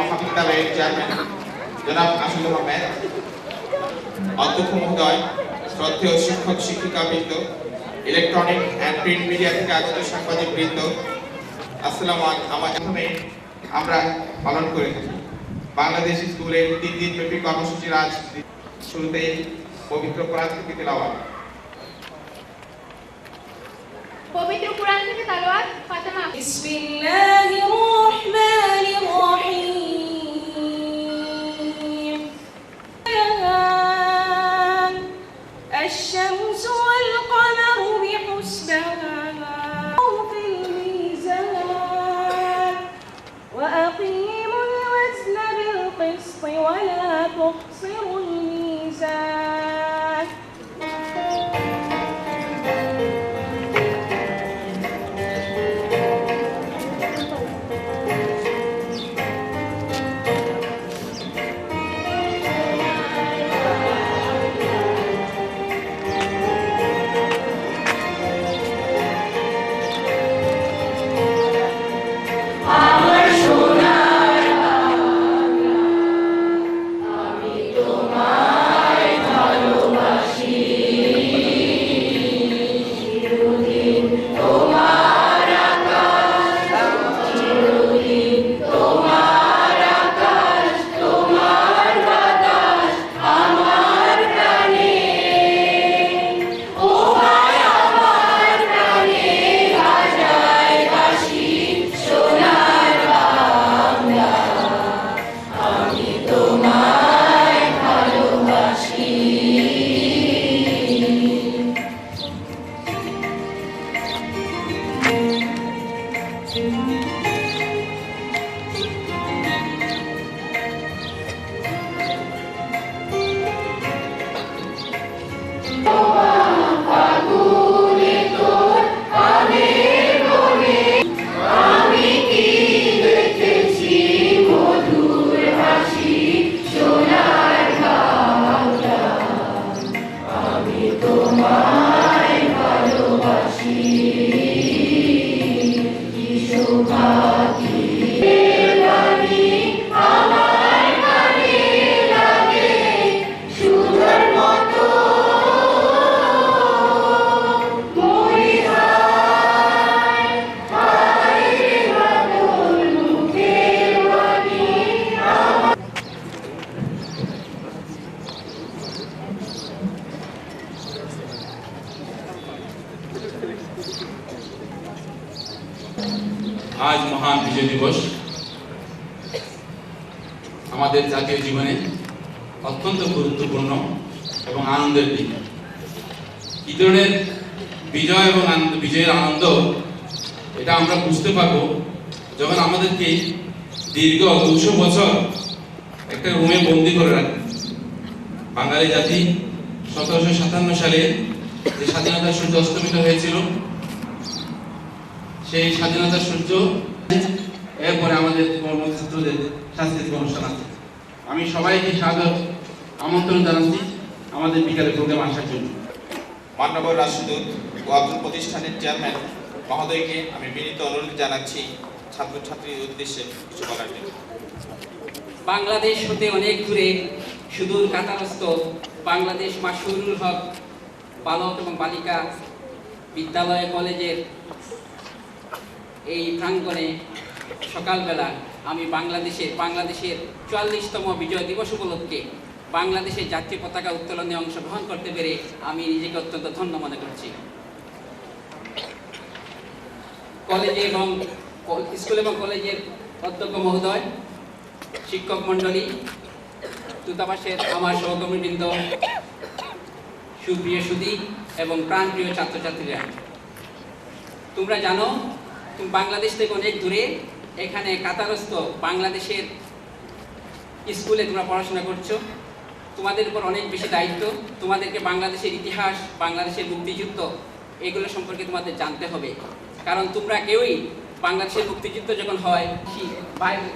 মহাবিদ্যালয়ের চেয়ারম্যান জনাব আসিল আহমেদ অধ্যক্ষ মহোদয় শ্রদ্ধেয় শিক্ষক শিক্ষিকা বৃন্দ ইলেকট্রনিক অ্যান্ড প্রিন্ট মিডিয়া থেকে আগত সাংবাদিক বৃন্দ আসসালাম আমার আমরা পালন করে থাকি। বাংলাদেশ স্কুলের তিন দিন ব্যাপী কর্মসূচির আজ শুরুতেই পবিত্র কোরআন থেকে তেলাওয়াত। পবিত্র কোরআন থেকে তেলাওয়াত ফাতেমা। বিসমিল্লাহির রহমানির রহিম। গুরুত্বপূর্ণ এবং আনন্দের দিন। ধরনের বিজয় এবং আনন্দ, বিজয়ের আনন্দ, এটা আমরা বুঝতে পারব যখন আমাদেরকে দীর্ঘ দুশো বছর একটা রুমে বন্দি করে রাখে। বাঙালি জাতি সতেরোশো সাতান্ন সালে যে স্বাধীনতা সূর্য অস্তমিত হয়েছিল, সেই স্বাধীনতা সূর্য এরপরে আমাদের কর্মক্ষেত্রদের সাংস্কৃতিক অনুষ্ঠান আছে। আমি সবাইকে স্বাগত আমন্ত্রণ জানাচ্ছি আমাদের বিকালে প্রোগ্রাম আসার জন্য। মান্যবর রাষ্ট্রদূত ও আব্দুল প্রতিষ্ঠানের চেয়ারম্যান মহোদয়কে আমি বিনীত অনুরোধ জানাচ্ছি ছাত্রছাত্রীর উদ্দেশ্যে কিছু বলার জন্য। বাংলাদেশ হতে অনেক দূরে সুদূর কাতারস্থ বাংলাদেশ মাসুরুল হক বালক এবং বালিকা বিদ্যালয় কলেজের এই প্রাঙ্গণে সকালবেলা আমি বাংলাদেশের বাংলাদেশের চুয়াল্লিশতম বিজয় দিবস উপলক্ষে বাংলাদেশের জাতীয় পতাকা উত্তোলনে অংশগ্রহণ করতে পেরে আমি নিজেকে অত্যন্ত ধন্য মনে করছি। কলেজে এবং স্কুল এবং কলেজের অধ্যক্ষ মহোদয়, শিক্ষক মণ্ডলী, দূতাবাসের আমার সহকর্মীবৃন্দ, সুপ্রিয় সুদী এবং প্রাণপ্রিয় ছাত্রছাত্রীরা। তোমরা জানো, বাংলাদেশ থেকে অনেক দূরে এখানে কাতারস্থ বাংলাদেশের স্কুলে তোমরা পড়াশোনা করছ। তোমাদের উপর অনেক বেশি দায়িত্ব। তোমাদেরকে বাংলাদেশের ইতিহাস, বাংলাদেশের মুক্তিযুদ্ধ, এগুলো সম্পর্কে তোমাদের জানতে হবে। কারণ তোমরা কেউই বাংলাদেশের মুক্তিযুদ্ধ যখন হয়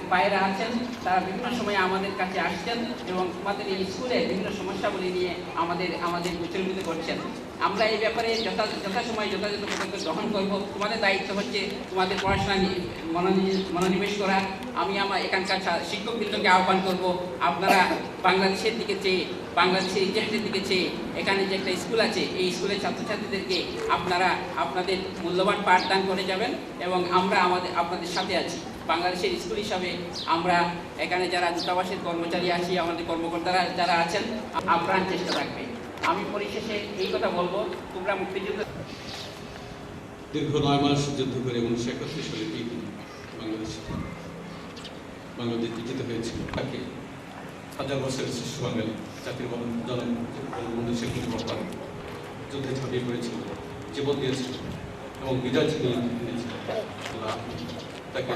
বাইরে আছেন, তারা বিভিন্ন সময় আমাদের কাছে আসছেন এবং তোমাদের এই স্কুলে বিভিন্ন সমস্যাগুলি নিয়ে আমাদের আমাদের বিচলিত করছেন। আমরা এই ব্যাপারে যথা, যথাসময় যথাযথ পদক্ষেপ গ্রহণ করব। তোমাদের দায়িত্ব হচ্ছে তোমাদের পড়াশোনা নিয়ে মনোনি- মনোনিবেশ করা। আমি আমার এখানকার শিক্ষকবৃন্দকে আহ্বান করব, আপনারা বাংলাদেশের দিকে চেয়ে বাংলাদেশের ইতিহাসের দিকে চেয়ে, এখানে যে একটা স্কুল আছে, এই স্কুলের ছাত্রছাত্রীদেরকে আপনারা, আপনাদের মূল্যবান পাঠদান করে যাবেন এবং আমরা আমাদের, আপনাদের সাথে আছি। বাংলাদেশের স্কুল হিসাবে আমরা এখানে যারা দূতাবাসের কর্মচারী আছি, আমাদের কর্মকর্তারা যারা আছেন, আপ্রাণ চেষ্টা থাকবে। আমি পরিশেষে এই কথা বলব, তোমরা মুক্তিযুদ্ধ দীর্ঘ নয় মাস যুদ্ধ করে উনিশশো একাত্তর সালে বাংলাদেশ বাংলাদেশ বিজিত হয়েছিল। তাকে হাজার বছরের শ্রেষ্ঠ বাঙালি। জাতির বন্ধু জনবন্ধু শেখ মুজিবুর রহমান যুদ্ধে ঝাঁপিয়ে পড়েছিল জীবন দিয়েছিল এবং বিজয় আল্লাহ তাকে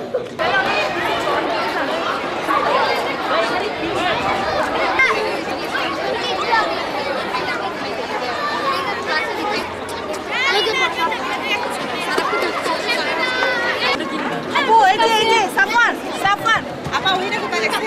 আপু এই যে এই যে সাফান সাফান আপা ওইটা কোথায় গেছে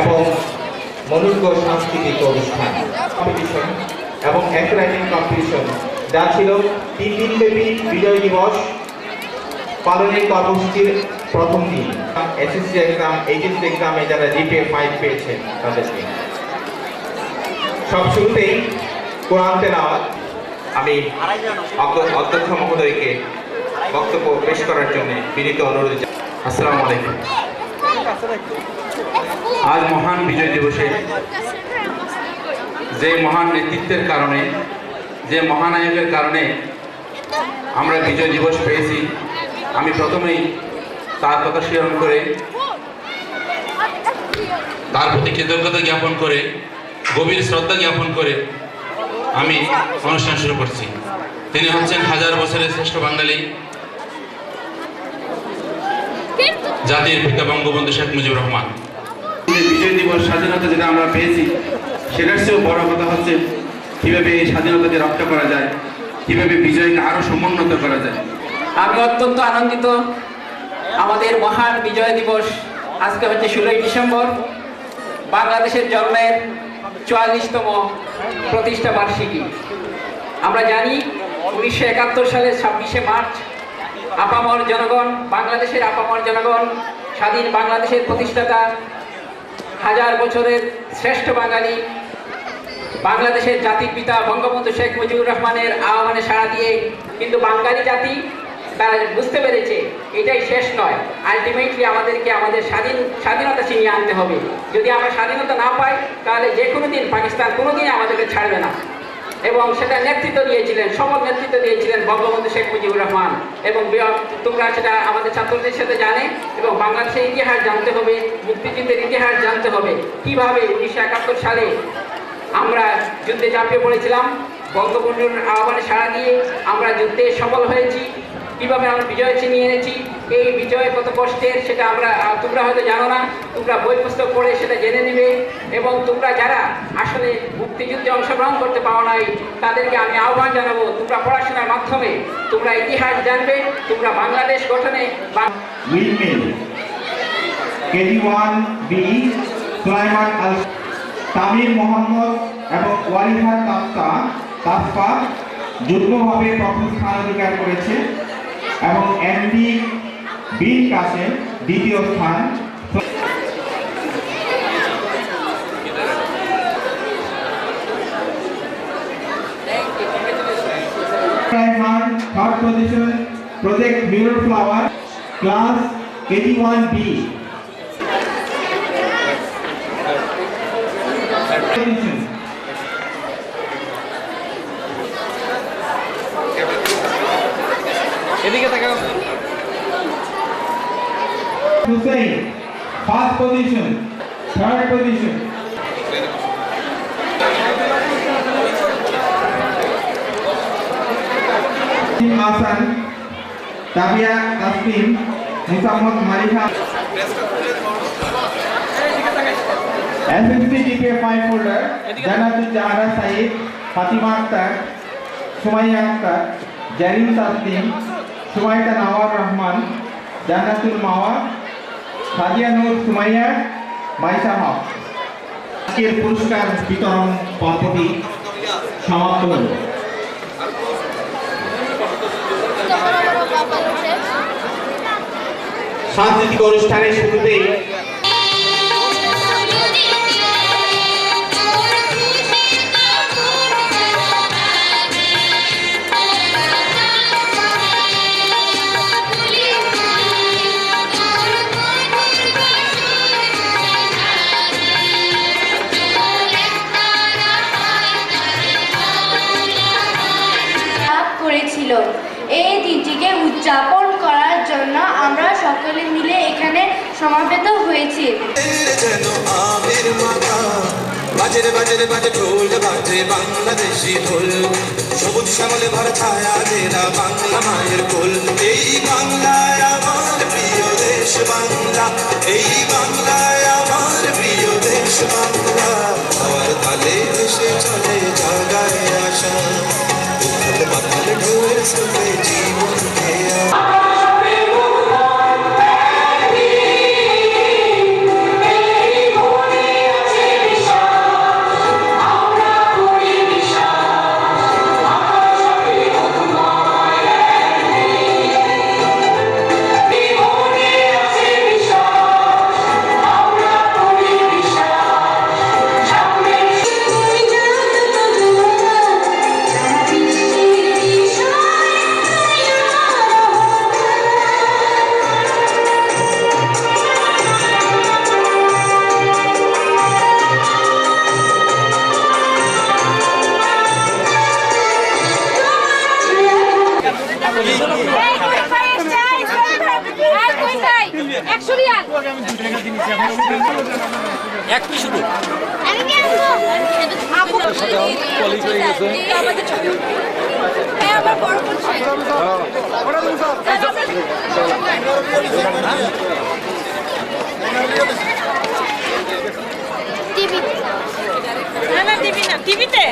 এবং মনোজ্ঞ সাংস্কৃতিক অনুষ্ঠান কম্পিটিশন এবং অ্যাথলেটিক কম্পিটিশন যা ছিল তিন দিন ব্যাপী বিজয় দিবস পালনের কর্মসূচির প্রথম দিন। এসএসসি এক্সাম এইচএসসি এক্সামে যারা জিপিএ ফাইভ পেয়েছে তাদেরকে। সব শুরুতেই কোরআন তেলাওয়াত আমি অধ্য- অধ্যক্ষ মহোদয়কে বক্তব্য পেশ করার জন্য বিনীত অনুরোধ। আসসালামু আলাইকুম আজ মহান বিজয় দিবসে যে মহান নেতৃত্বের কারণে, যে মহানায়কের কারণে আমরা বিজয় দিবস পেয়েছি, আমি প্রথমেই তার কথা স্মরণ করে, তার প্রতি কৃতজ্ঞতা জ্ঞাপন করে গভীর শ্রদ্ধা জ্ঞাপন করে আমি অনুষ্ঠান শুরু করছি। তিনি হচ্ছেন হাজার বছরের শ্রেষ্ঠ বাঙালি। জাতির পিতা বঙ্গবন্ধু শেখ মুজিবুর রহমান। বিজয় দিবস স্বাধীনতা যেটা আমরা পেয়েছি সেটার চেয়েও বড় কথা হচ্ছে কীভাবে এই স্বাধীনতাকে রক্ষা করা যায় কীভাবে বিজয়কে আরও সমুন্নত করা যায়। আমি অত্যন্ত আনন্দিত। আমাদের মহান বিজয় দিবস আজকে হচ্ছে ষোলোই ডিসেম্বর। বাংলাদেশের জন্মের চুয়াল্লিশতম প্রতিষ্ঠা বার্ষিকী। আমরা জানি উনিশশো একাত্তর সালের ছাব্বিশে মার্চ আপামর জনগণ, বাংলাদেশের আপামর জনগণ, স্বাধীন বাংলাদেশের প্রতিষ্ঠাতা, হাজার বছরের শ্রেষ্ঠ বাঙালি, বাংলাদেশের জাতির পিতা বঙ্গবন্ধু শেখ মুজিবুর রহমানের আহ্বানে সাড়া দিয়ে কিন্তু বাঙালি জাতি তারা বুঝতে পেরেছে, এটাই শেষ নয়। আলটিমেটলি আমাদেরকে আমাদের স্বাধীন, স্বাধীনতা ছিনিয়ে আনতে হবে। যদি আমরা স্বাধীনতা না পাই, তাহলে যে কোনো দিন পাকিস্তান কোনো দিন আমাদেরকে ছাড়বে না। এবং সেটা নেতৃত্ব দিয়েছিলেন সফল নেতৃত্ব দিয়েছিলেন বঙ্গবন্ধু শেখ মুজিবুর রহমান। এবং তোমরা সেটা আমাদের ছাত্রদের সাথে জানে, এবং বাংলাদেশের ইতিহাস জানতে হবে, মুক্তিযুদ্ধের ইতিহাস জানতে হবে। কীভাবে উনিশশো একাত্তর সালে আমরা যুদ্ধে ঝাঁপিয়ে পড়েছিলাম, বঙ্গবন্ধুর আহ্বানে সাড়া দিয়ে আমরা যুদ্ধে সফল হয়েছি। কীভাবে আমরা বিজয় ছিনিয়ে এনেছি, এই বিজয় কত কষ্টের সেটা আমরা তোমরা হয়তো জানো না, তোমরা বই পুস্তক পড়ে সেটা জেনে নিবে এবং তোমরা যারা আসলে মুক্তিযুদ্ধে অংশগ্রহণ করতে পারো নাই, তাদেরকে আমি আহ্বান জানাব, তোমরা পড়াশোনার মাধ্যমে তোমরা ইতিহাস জানবে, তোমরা বাংলাদেশ গঠনে তামির মোহাম্মদ এবং ওয়ালিহা তাফতা তাফা যুগ্মভাবে প্রথম স্থান অধিকার করেছে। এবং এমডি বিন কাসেম দ্বিতীয় স্থান। Third position project Muir flower class KG one B first position, third position. Tim Hasan, Tabia Taslim, Muhammad Malika. SSC GPA 5 holder, Janatul Jahara Said, Fatima Akhtar, Sumaya Akhtar, Jarin Taslim, Sumaita Nawar Rahman, Janatul Mawa, Sadia Noor Sumaiya Maisa Haque আজকের পুরস্কার বিতরণ পর্বটি সমাপ্ত হল। সাংস্কৃতিক অনুষ্ঠানের শুরুতেই সমাবেত হয়েছি। বাজে বাজে বাজে ঢোল, বাজে বাংলাদেশি ঢোল। সবুজ শ্যামলে ভরা ছায়া ঘেরা বাংলা মায়ের কোল। এই বাংলায় আমার প্রিয় দেশ বাংলা। এই বাংলায় আমার প্রিয় দেশ বাংলা। আমার তালে দেশে চলে জাগায় আশা উথল ঢোল সুখে একশো রিয়াল। এক পিস শুধু? হ্যাঁ আমার বড় টিভি। না না টিভি না টিভিতে?